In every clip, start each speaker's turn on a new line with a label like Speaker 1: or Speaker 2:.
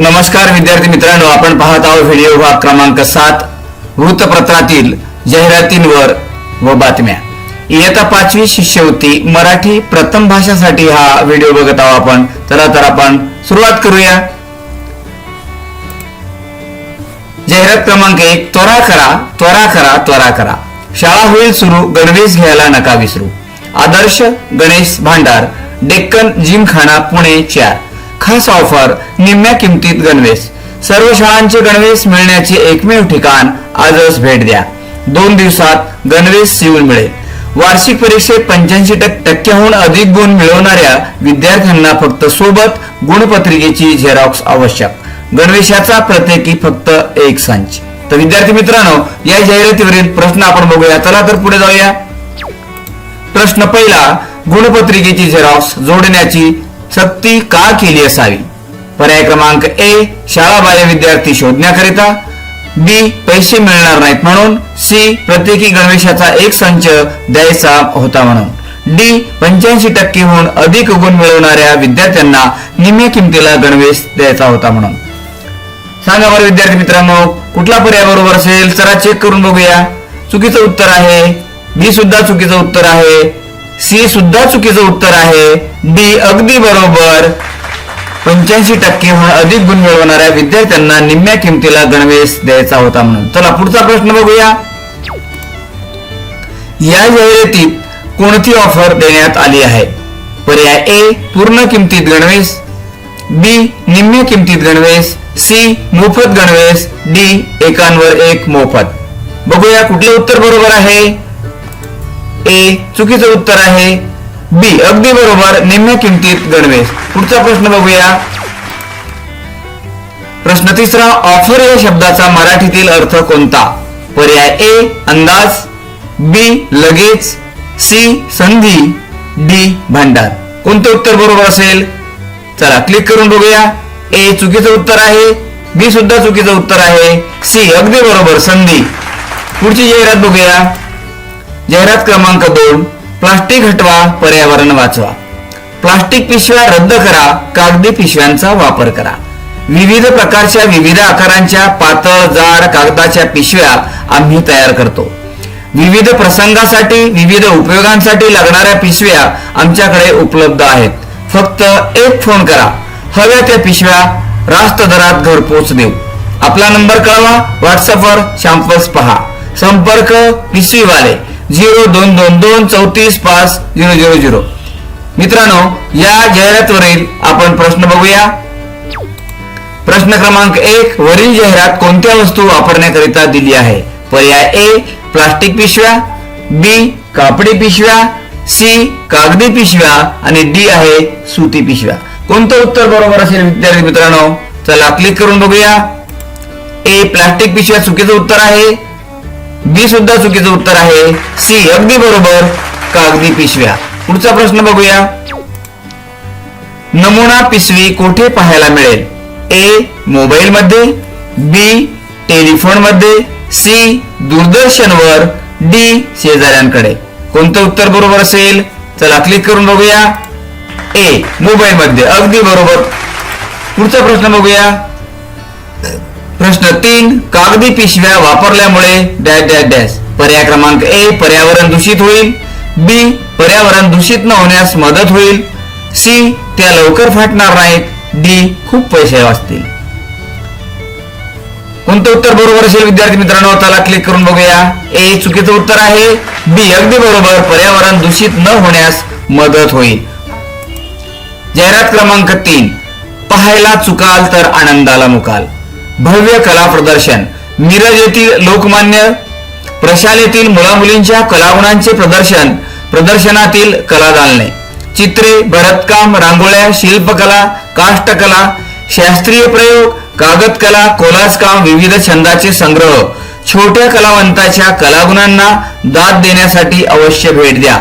Speaker 1: नमस्कार विद्यार्थी मित्रांनो आपण पाहत आहोत व्हिडिओ भाग क्रमांक सात वृत्तपत्रातील जाहिरातींवर व बातम्या. इयत्ता पाचवी शिष्यवृत्ती मराठी प्रथम भाषासाठी हा व्हिडिओ बघत आहोत आपण. चला तर आपण सुरुवात करूया. जाहिरात क्रमांक एक त्वरा करा त्वरा करा त्वरा करा. शाळा होईल सुरू गणवेश घ्यायला नका विसरू. आदर्श गणेश भांडार डेक्कन जिमखाना पुणे चार. खास ऑफर निम्म्या किमतीत गणवेश. सर्व शाळांचे गणवेश मिळण्याचे एकमेव ठिकाण आजच भेट द्या. दोन दिवसात गणवेश शिवून मिळेल. वार्षिक परीक्षेत पंच्याऐंशी टक्क्याहून अधिक गुण मिळवणाऱ्या विद्यार्थ्यांना फक्त सोबत गुणपत्रिकेची झेरॉक्स आवश्यक. गणवेशाचा प्रत्येकी फक्त एक संच. तर विद्यार्थी मित्रांनो या जाहिरातीवरील प्रश्न आपण बघूया. चला तर पुढे जाऊया. प्रश्न पहिला गुणपत्रिकेची झेरॉक्स जोडण्याची सक्ती का केली असावी? पर्याय क्रमांक ए शाळा बाह्य विद्यार्थी शोधण्याकरिता. बी पैसे मिळणार नाहीत म्हणून. सी प्रत्येकी गणवेशाचा एक संच द्यायचा होता म्हणून. डी पंच्याऐंशी टक्केहून अधिक गुण मिळवणाऱ्या विद्यार्थ्यांना निम्म्या किमतीला गणवेश द्यायचा होता म्हणून. सांगा बरं विद्यार्थी मित्रांनो कुठला पर्याय बरोबर असेल? चला चेक करून बघूया. चुकीचं उत्तर आहे. बी सुद्धा चुकीचं उत्तर आहे. सी सुद्धा चुकीचं उत्तर आहे. डी अगदी बरोबर. पंच्याऐंशी टक्केहून अधिक गुण मिळवणाऱ्या विद्यार्थ्यांना निम्म्या किमतीला गणवेश द्यायचा होता म्हणून. चला पुढचा प्रश्न बघूया. या जाहिरातीत कोणती ऑफर देण्यात आली आहे? पर्याय ए पूर्ण किमतीत गणवेश. बी निम्म्या किमतीत गणवेश. सी मोफत गणवेश. डी एकांवर एक मोफत. बघूया कुठले उत्तर बरोबर आहे. ए चुकीचं उत्तर आहे. बी अगदी बरोबर निम्म्या किमतीत गणवेश. पुढचा प्रश्न बघूया. प्रश्न तिसरा ऑफर या शब्दाचा मराठीतील अर्थ कोणता? पर्याय ए अंदाज. बी लगेच. सी संधी. डी भांडार. कोणतं उत्तर बरोबर असेल? चला क्लिक करून बघूया. ए चुकीचं उत्तर आहे. बी सुद्धा चुकीचं उत्तर आहे. सी अगदी बरोबर संधी. पुढची जाहिरात बघूया. जाहिरात क्रमांक दोन प्लास्टिक हटवा पर्यावरण वाचवा. प्लास्टिक पिशव्या रद्द करा कागदी पिशव्यांचा वापर करा. विविध प्रकारच्या विविध आकारांच्या पातळ जाड कागदाच्या पिशव्या आम्ही तयार करतो. विविध प्रसंगासाठी विविध उपयोगांसाठी लागणाऱ्या पिशव्या आमच्याकडे उपलब्ध आहेत. फक्त एक फोन करा. हव्या त्या पिशव्या रास्त दरात घरपोच देऊ आपला नंबर कळवा. व्हॉट्सअपवर शॅम्पल्स पहा. संपर्क पिशवीवाले झिरो दोन दोन दोन चौतीस पाच झिरो झिरो झिरो. मित्रांनो या जाहिरातीवरील आपण प्रश्न बघूया. प्रश्न क्रमांक एक वरील जाहिरात कोणत्या वस्तू वापरण्याकरिता दिली आहे? पर्याय ए प्लास्टिक पिशव्या बी कापडी पिशव्या सी कागदी पिशव्या आणि डी आहे सुती पिशव्या. कोणतं उत्तर बरोबर असेल विद्यार्थी मित्रांनो? चला क्लिक करून बघूया. ए प्लास्टिक पिशव्या चुकीचं उत्तर आहे. बी सुद्धा चुकीचं उत्तर आहे. सी अगदी बरोबर. कागदी पिशव्या? पुढचा प्रश्न बघूया. नमुना पिशवी कोठे पाहायला मिळेल? ए मोबाईल मध्ये बी टेलिफोनमध्ये सी दूरदर्शनवर डी शेजाऱ्यांकडे. कोणतं उत्तर बरोबर असेल? चला क्लिक करून बघूया. ए मोबाईल मध्ये अगदी बरोबर. पुढचा प्रश्न बघूया. प्रश्न तीन कागदी पिशव्या वापरल्यामुळे डॅश डॅश डॅश. पर्याय क्रमांक ए पर्यावरण दूषित होईल. बी पर्यावरण दूषित न होण्यास मदत होईल. सी त्या लवकर फाटणार नाहीत. डी खूप पैसे वाचतील. कोणतं उत्तर बरोबर असेल विद्यार्थी मित्रांनो? त्याला क्लिक करून बघूया. ए चुकीचं उत्तर आहे. बी अगदी बरोबर. पर्यावरण दूषित न होण्यास मदत होईल. जाहिरात क्रमांक तीन. पाहायला चुकाल तर आनंदाला मुकाल. भव्य कला प्रदर्शन. मिरज येथील लोकमान्य प्रशालेतील मुलामुलींच्या कलागुणांचे प्रदर्शन प्रदर्शनातील कला दालने चित्रे भरतकाम रांगोळ्या शिल्पकला काष्टकला शास्त्रीय प्रयोग कागदकला कोलाज काम विविध छंदाचे संग्रह. छोट्या कलावंताच्या कलागुणांना दाद देण्यासाठी अवश्य भेट द्या.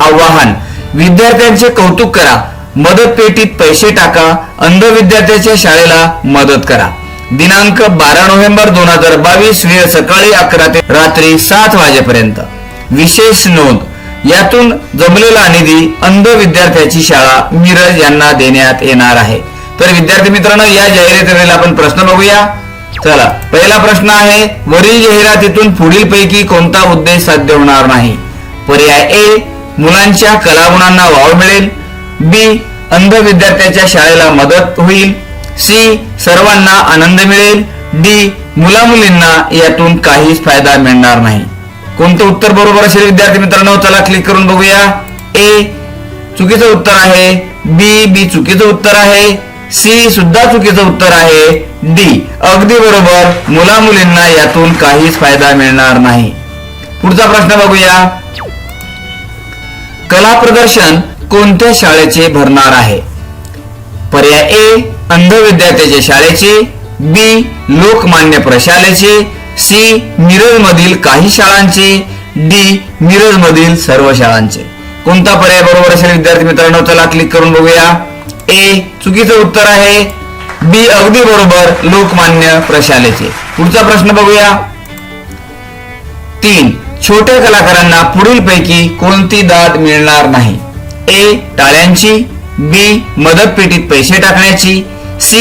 Speaker 1: आव्हान विद्यार्थ्यांचे कौतुक करा. मदत पेटीत पैसे टाका. अंध विद्यार्थ्याच्या शाळेला मदत करा. दिनांक बारा नोव्हेंबर दोन हजार बावीस वेळ सकाळी अकरा ते रात्री सात वाजेपर्यंत. विशेष नोंद यातून जमलेला निधी अंध विद्यार्थ्याची शाळा मिरज यांना देण्यात येणार आहे. तर विद्यार्थी मित्रांनो या जाहिरातीवरील आपण प्रश्न बघूया. चला पहिला प्रश्न आहे वरील जाहिरातीतून पुढील पैकी कोणता उद्देश साध्य होणार नाही? पर्याय ए मुलांच्या कलागुणांना वाव मिळेल. बी अंध विद्यार्थ्याच्या शाळेला मदत होईल. सी सर्वांना आनंद मिळेल. डी मुला मुलींना यातून काहीच फायदा मिळणार नाही. कोणतं उत्तर बरोबर असेल विद्यार्थी मित्रांनो? चला क्लिक करून बघूया. ए चुकीचं उत्तर आहे. बी बी चुकीचं उत्तर आहे. सी सुद्धा चुकीचं उत्तर आहे. डी अगदी बरोबर. मुला मुलींना यातून काहीच फायदा मिळणार नाही. पुढचा प्रश्न बघूया. कला प्रदर्शन कोणत्या शाळेचे भरणार आहे? पर्याय ए अंध विद्यार्थ्याच्या शाळेचे बी लोकमान्य प्रशालेचे सी मिरज मधील काही शाळांचे डी मिरज मधील सर्व शाळांचे. कोणता पर्याय बरोबर असेल विद्यार्थी मित्रांनो? चला क्लिक करून बघूया. ए चुकीचं उत्तर आहे. बी अगदी बरोबर लोकमान्य प्रशालेचे. पुढचा प्रश्न बघूया. तीन छोट्या कलाकारांना पुढील पैकी कोणती दाद मिळणार नाही? ए टाळ्यांची बी मदत पेटीत पैसे टाकण्याची सी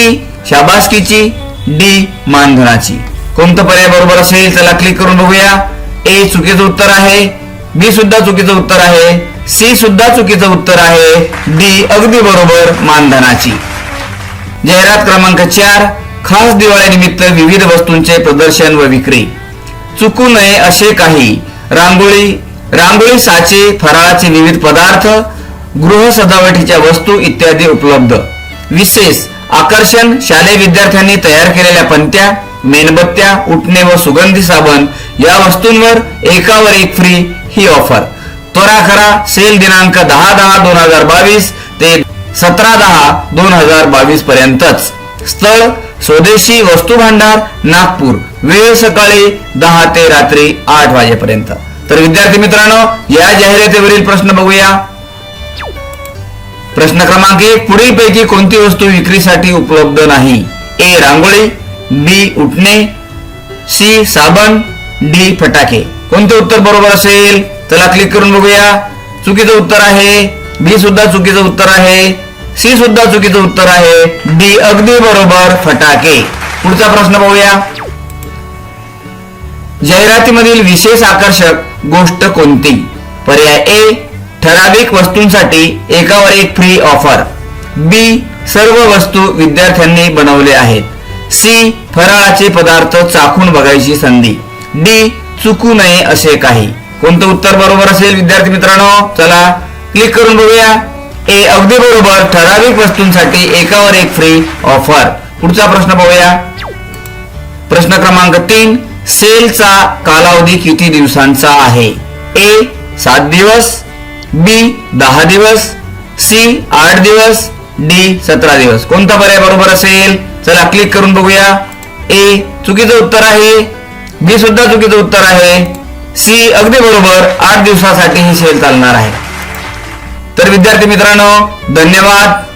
Speaker 1: शाबासकीची डी मानधनाची कोणतं पर्याय बरोबर असेल चला क्लिक करून बघूया. ए चुकीचं उत्तर आहे बी सुद्धा चुकीचं उत्तर आहे सी सुद्धा चुकीचं उत्तर आहे डी अगदी बरोबर मानधनाची जाहिरात क्रमांक चार खास दिवाळीनिमित्त विविध वस्तूंचे प्रदर्शन व विक्री. चुकू नये असे काही. रांगोळी रांगोळी साचे फराळाचे विविध पदार्थ गृह सजावटीच्या वस्तू इत्यादी उपलब्ध. विशेष आकर्षण शालेय विद्यार्थ्यांनी तयार केलेल्या पंत्या मेणबत्त्या उठणे व सुगंधी साबण या वस्तूंवर एकावर एक फ्री ही ऑफर त्वरा करा सेल दिनांक दहा दहा दोन हजार बावीस ते सतरा दहा दोन हजार बावीस पर्यंतच. स्थळ स्वदेशी वस्तू भांडार नागपूर. वेळ सकाळी दहा ते रात्री आठ वाजेपर्यंत. तर विद्यार्थी मित्रांनो या जाहिरातीवरील प्रश्न बघूया. प्रश्न क्रमांक एक पुढील पैकी कोणती वस्तू विक्रीसाठी उपलब्ध नाही? ए रांगोळी बी उठणे सी साबण डी फटाके. कोणते उत्तर बरोबर असेल? चला क्लिक करून बघूया. चुकीचं उत्तर आहे. बी सुद्धा चुकीचं उत्तर आहे. सी सुद्धा चुकीचं उत्तर आहे. डी अगदी बरोबर फटाके. पुढचा प्रश्न बघूया. जाहिरातीमधील विशेष आकर्षक गोष्ट कोणती? पर्याय ए ठराविक वस्तूंसाठी एकावर एक फ्री ऑफर बी सर्व वस्तू विद्यार्थ्यांनी बनवले आहेत. सी फराळाचे पदार्थ चाखून बघायची संधी. डी चुकू नये असे काही. कोणतं उत्तर बरोबर असेल विद्यार्थी मित्रांनो? चला क्लिक करून बघूया. ए अगदी बरोबर. ठराविक वस्तूंसाठी एकावर एक फ्री ऑफर पुढचा प्रश्न पाहूया. प्रश्न क्रमांक तीन सेलचा कालावधी किती दिवसांचा आहे? ए सात दिवस. बी दहा दिवस सी आठ दिवस डी सतरा दिवस. कोणता पर्याय बरोबर असेल? चला क्लिक करून बघूया. ए चुकीचं उत्तर आहे. बी सुद्धा चुकीचं उत्तर आहे. सी अगदी बरोबर आठ दिवसासाठी ही सेल चालणार आहे. तर विद्यार्थी मित्रांनो धन्यवाद.